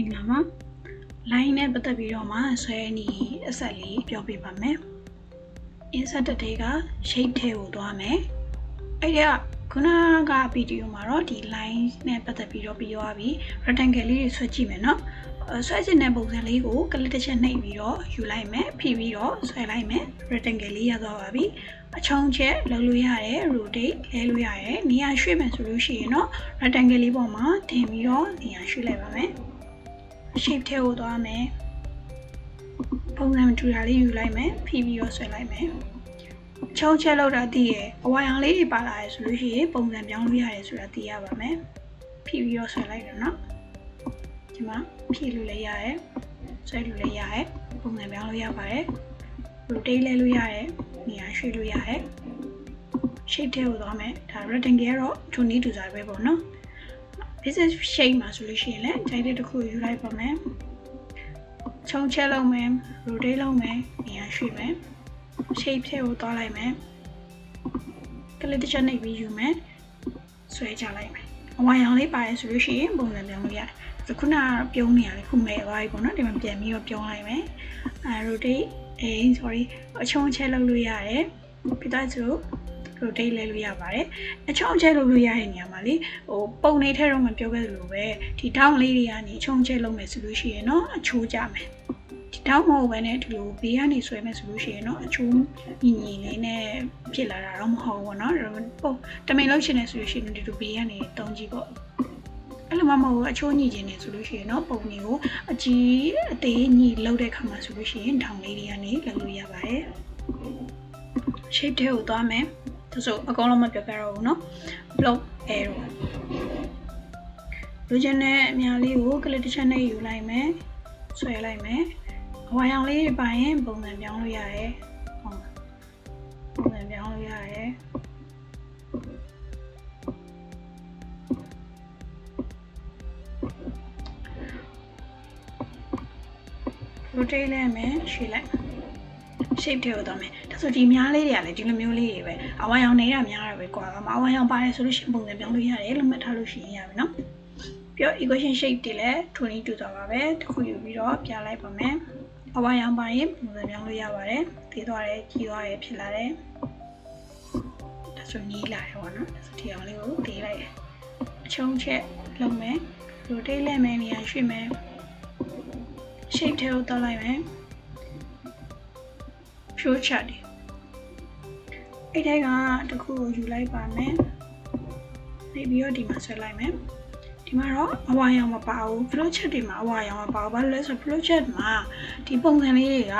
င်္ဂလာပါ line နဲ့ပတ်သက်ပြီးတော့မှဆွဲနေအဆက်လေးပြောပြပါမယ် insert တွေက shape ထဲကိုသွားမယ်အဲ့ဒါခုနကဗီဒီယိုမှာတော့ဒီ line နဲ့ပတ်သက်ပြီးတော့ပြောရပြီး rectangle လေးတွေဆွဲကြည့်မယ်နော်ဆွဲချင်တဲ့ပုံစံလေးကိုကလစ်တစ်ချက်နှိပ်ပြီးတော့ယူလိုက်မယ်ဖိပြီးတော့ဆွဲလိုက်မယ် rectangle လေးရသွားပါပြီအချုံချက်လုပ်လို့ရတယ် rotate လဲလို့ရတယ်နေရာရွှေ့မယ်ဆိုလို့ရှိရင်တော့ rectangle လေးပေါ်မှာထင်ပြီးတော့နေရာရွှေ့လိုက်ပါမယ် shape ထဲကိုသွားမယ်ပုံစံထူတာလေးယူလိုက်မယ်ဖိပြီးတော့ဆွဲလိုက်မယ်ချောင်းချက်လောက်တာတည်ရအဝိုင်အောင်လေးတွေပါလာရဆိုလို့ရှိရင်ပုံစံပြောင်းလို့ရတယ်ဆိုတာသိရပါမယ်ဖိပြီးတော့ဆွဲလိုက်တော့เนาะဒီမှာဖိလို့လည်းရတယ်ဆွဲလို့လည်းရတယ်ပုံစံပြောင်းလို့ရပါတယ် rotate လဲလို့ရတယ်နေရာရွှေ့လို့ရတယ် shape ထဲကိုသွားမယ်ဒါ rectangle ကတော့ to need to စားပဲပေါ့ နော် business shape မှာဆိုလို့ရှိရင်လည်း type တစ်ခုယူလိုက်ပါမယ်ခြုံချက်လုပ်မယ် rotate လုပ်မယ်နေရာရွှေ့မယ် shape ထဲကိုသွားလိုက်မယ်ကလစ်တစ်ချက်နှိပ်ပြီးယူမယ်ဆွဲချလိုက်မယ်အဝိုင်အောင်လေးပါတယ်ဆိုလို့ရှိရင်ပုံစံပြောင်းလို့ရတယ်ဒီခုနကပြုံးနေရတယ်ခုမဲ့သွားပြီပေါ့နော်ဒီမှာပြန်ပြီးတော့ပြုံးလိုက်မယ်အဲ rotate အေး sorry အချုံချက်လုပ်လို့ရတယ်ပြီးတော့ဆို rotate လဲလို့ရပါတယ်အချုံချက်လုပ်လို့ရတဲ့နေရာမှာလေဟိုပုံနေထဲတော့မပြောခဲ့သလိုပဲဒီထောင်းလေးတွေကနေအချုံချက်လုပ်မယ်ဆိုလို့ရှိရင်တော့အချိုးကြမယ်ဒီထောင်းမဟုတ်ဘဲနဲ့ဒီလိုဘေးကနေဆွဲမယ်ဆိုလို့ရှိရင်တော့အချိုးညီညီလေးနဲ့ဖြစ်လာတာတော့မဟုတ်ဘူးเนาะပုံတမင်လုပ်ချင်တယ်ဆိုလို့ရှိရင်ဒီလိုဘေးကနေတုံးကြည့်ပေါ့အဲ့လိုမှမဟုတ်ဘူးအချိုးညီခြင်းနေဆိုလို့ရှိရင်တော့ပုံတွေကိုအကြီးအသေးညီလောက်တဲ့ခါမှာဆိုလို့ရှိရင်ထောင်လေးတွေကနေလုပ်လို့ရပါတယ် shape ထဲကိုသွားမယ် ဒါဆိုအကောင်လုံးမပြောပြတော့ဘူးเนาะ block arrow လူချင်းနဲ့အများလေးကို click တစ်ချက်နဲ့ယူလိုက်မယ်ဆွဲလိုက်မယ်အဝိုင်အောင်လေးပိုင်ရင်ပုံစံပြောင်းလို့ရတယ်ဟုတ်ပုံစံပြောင်းလို့ရတယ် rotate လိုက်မယ်ရွှေ့လိုက် shape တွေကိုတော့မယ်ဒါဆိုဒီများလေးတွေကလည်းဒီလိုမျိုးလေးတွေပဲအဝိုင်အောင်နေတာများတာပဲကွာမအဝိုင်အောင်ပါတယ်ဆိုလို့ရှိရင်ပုံစံပြောင်းလို့ရတယ်လို့မှတ်ထားလို့ရှိရင်ရပြီနော်ပြီးတော့ equation shape တွေလည်း22သွားပါပဲတစ်ခုယူပြီးတော့ပြလိုက်ပါမယ်အဝိုင်အောင်ပါရင်ပုံစံပြောင်းလို့ရပါတယ်သေးသွားတယ်ကြီးသွားတယ်ဖြစ်လာတယ်ဒါဆိုနီးလာတယ်ပေါ့နော်ဒါဆိုဒီအောင်လေးကိုသေးလိုက်အချုံးချက်လုပ်မယ် rotate လိုက်မယ်နေရာရွှေ့မယ် shape ထဲကိုတောက်လိုက်မယ် pure chat တွေအဲ့တဲကတခုကိုယူလိုက်ပါမယ်နေပြီးတော့ဒီမှာဆွဲလိုက်မယ်ဒီမှာတော့အဝါရောင်မပါဘူး flow chat တွေမှာအဝါရောင်မပါဘူးဘာလို့လဲဆိုတော့ flow chat မှာဒီပုံစံလေးတွေက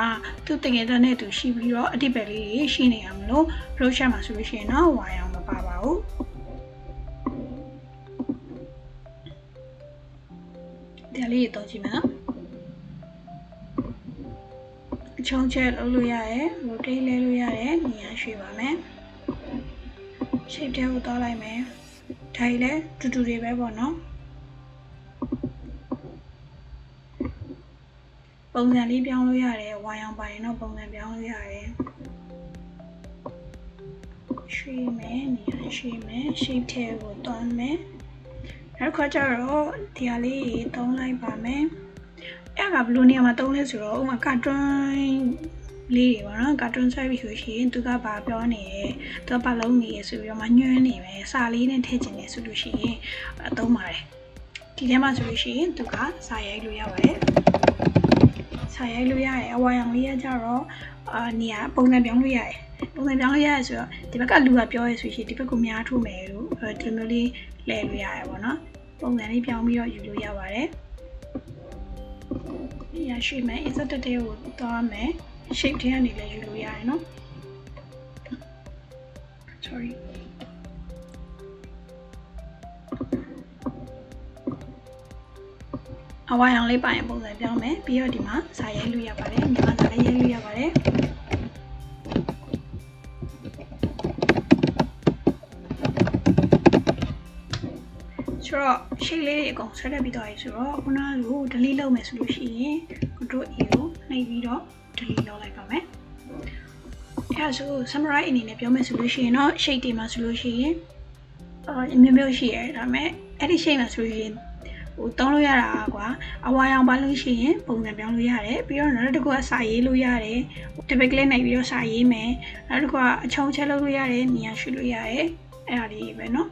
သူ့တကယ်တမ်းနဲ့သူရှိပြီးတော့အတိတ်ပဲလေးတွေရှိနေရမလို့ flow chat မှာဆိုလို့ရှိရင်တော့အဝါရောင်မပါပါဘူးဒီလေးတော့ကြည့်မယ်နော် ချုံးချက်လုပ်လို့ရတယ် rotate လဲလို့ရတယ်နေရာရွှေ့ပါမယ် shape ထဲကိုတောက်လိုက်မယ်ဒါကြီးလဲတူတူတွေပဲပေါ့နော်ပုံစံလေးပြောင်းလို့ရတယ်ဝိုင်းအောင်ပါရင်တော့ပုံစံပြောင်းလို့ရတယ်ရွှေ့မယ်နေရာရွှေ့မယ် shape ထဲကိုတောင်းမယ်နောက်တစ်ခါကျတော့ဒီဟာလေးသုံးလိုက်ပါမယ်အဲ့ ကဘယ်လိုနေရာမှာသုံးလဲဆိုတော့ဥပမာကာတွန်းလေးတွေပေါ့နော်ကာတွန်းဆွဲပြီးဆိုရှင်သူကဘာပြောနေရဲသူကဘာလုံးနေရဲဆိုပြီးတော့မှညွှန်းနေမယ်စာလေးနဲ့ထည့်ချင်တယ်ဆိုလို့ရှိရင်အသုံးပါတယ်ဒီထဲမှာဆိုလို့ရှိရင်သူကစာရိုက်လို့ရပါတယ်စာရိုက်လို့ရတယ်အဝါရောင်လေးကကြတော့အာနေရာပုံစံပြောင်းလို့ရတယ်ပုံစံပြောင်းလို့ရတယ်ဆိုတော့ဒီဘက်ကလူကပြောရဲဆိုရှင်ဒီဘက်ကများထိုးမယ်လို့ဒီလိုမျိုးလေးလဲလို့ရတယ်ပေါ့နော်ပုံစံလေးပြောင်းပြီးတော့ယူလို့ရပါတယ် ရရှိမယ် insert တဲ့ကိုသွားမယ် shape ထဲကနေလည်းယူလို့ရတယ်နော် sorry အဝိုင်အောင်လေးပိုင်ပုံစံပြောင်းမယ်ပြီးတော့ဒီမှာစာရိုက်လို့ရပါတယ်မြန်မာစာလည်းရိုက်လို့ရပါတယ် ဆိုတော့ shape လေးတွေအကုန်ဆက်တက်ပြီးတော့ရဆိုတော့ခုနကကို delete လုပ်မယ်ဆိုလို့ရှိရင် control A ကိုနှိပ်ပြီးတော့ delete လုပ်လိုက်ပါမယ်အဲဒါဆို summarize အနေနဲ့ပြောမယ်ဆိုလို့ရှိရင်တော့ shape တွေမှာဆိုလို့ရှိရင်အာမျိုးမျိုးရှိရဲဒါပေမဲ့အဲ့ဒီ shape မှာဆိုလို့ရှိရင် ဟိုတုံးလို့ရတာကွာအဝါရောင်ပါလို့ရှိရင်ပုံစံပြောင်းလို့ရတယ်ပြီးတော့နောက်တစ်ခုကစာရေးလို့ရတယ်တပိတ်ကလေးနိုင်ပြီးတော့စာရေးမယ်နောက်တစ်ခုကအချုံချက်လုပ်လို့ရတယ်နေရာရွှေ့လို့ရတယ်အဲ့ဒါလေးပဲเนาะ